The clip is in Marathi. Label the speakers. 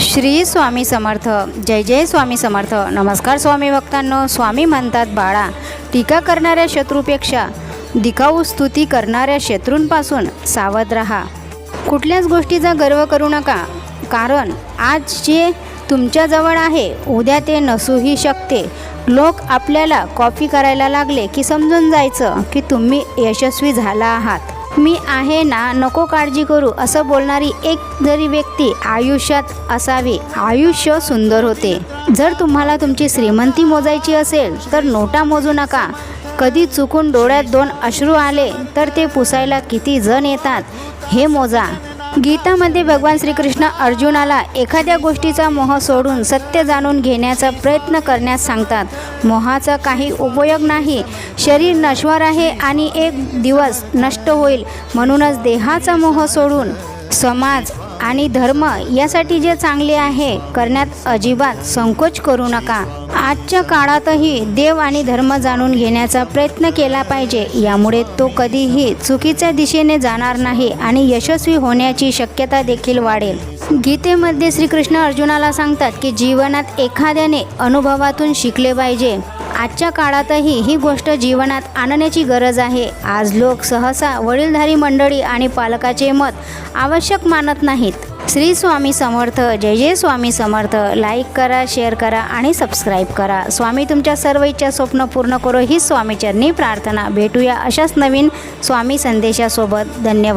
Speaker 1: श्री स्वामी समर्थ जय जय स्वामी समर्थ. नमस्कार स्वामी भक्तांनो स्वामी म्हणतात बाळा टीका करणाऱ्या शत्रूपेक्षा दिखाऊ स्तुती करणाऱ्या शत्रूंपासून सावध राहा. कुठल्याच गोष्टीचा गर्व करू नका कारण आज जे तुमच्याजवळ आहे उद्या ते नसूही शकते. लोक आपल्याला कॉपी करायला लागले की समजून जायचं की तुम्ही यशस्वी झाला आहात. मी आहे ना नको काळजी करू असं बोलणारी एक जरी व्यक्ती आयुष्यात असावी आयुष्य सुंदर होते. जर तुम्हाला तुमची श्रीमंती मोजायची असेल तर नोटा मोजू नका. कधी चुकून डोळ्यात दोन अश्रू आले तर ते पुसायला किती जण येतात हे मोजा. गीतामध्ये भगवान श्रीकृष्ण अर्जुनाला एखाद्या गोष्टीचा मोह सोडून सत्य जाणून घेण्याचा प्रयत्न करण्यास सांगतात. मोहाचा काही उपयोग नाही. शरीर नश्वर आहे आणि एक दिवस नष्ट होईल. म्हणूनच देहाचा मोह सोडून समाज आणि धर्म यासाठी जे चांगले आहे करण्यात अजिबात संकोच करू नका. आजच्या काळातही देव आणि धर्म जाणून घेण्याचा प्रयत्न केला पाहिजे यामुळे तो कधीही चुकीच्या दिशेने जाणार नाही आणि यशस्वी होण्याची शक्यता देखील वाढेल. गीतेमध्ये श्रीकृष्ण अर्जुनाला सांगतात की जीवनात एखाद्याने अनुभवातून शिकले पाहिजे. आजच्या काळातही ही गोष्ट जीवनात आणण्याची गरज आहे. आज लोक सहसा वडीलधारी मंडळी आणि पालकाचे मत आवश्यक मानत नाहीत. श्री स्वामी समर्थ जय जय स्वामी समर्थ. लाईक करा शेअर करा आणि सबस्क्राईब करा. स्वामी तुमच्या सर्व इच्छा स्वप्न पूर्ण करो. ही स्वामीचरणी प्रार्थना. भेटूया अशाच नवीन स्वामी संदेशासोबत. धन्यवाद.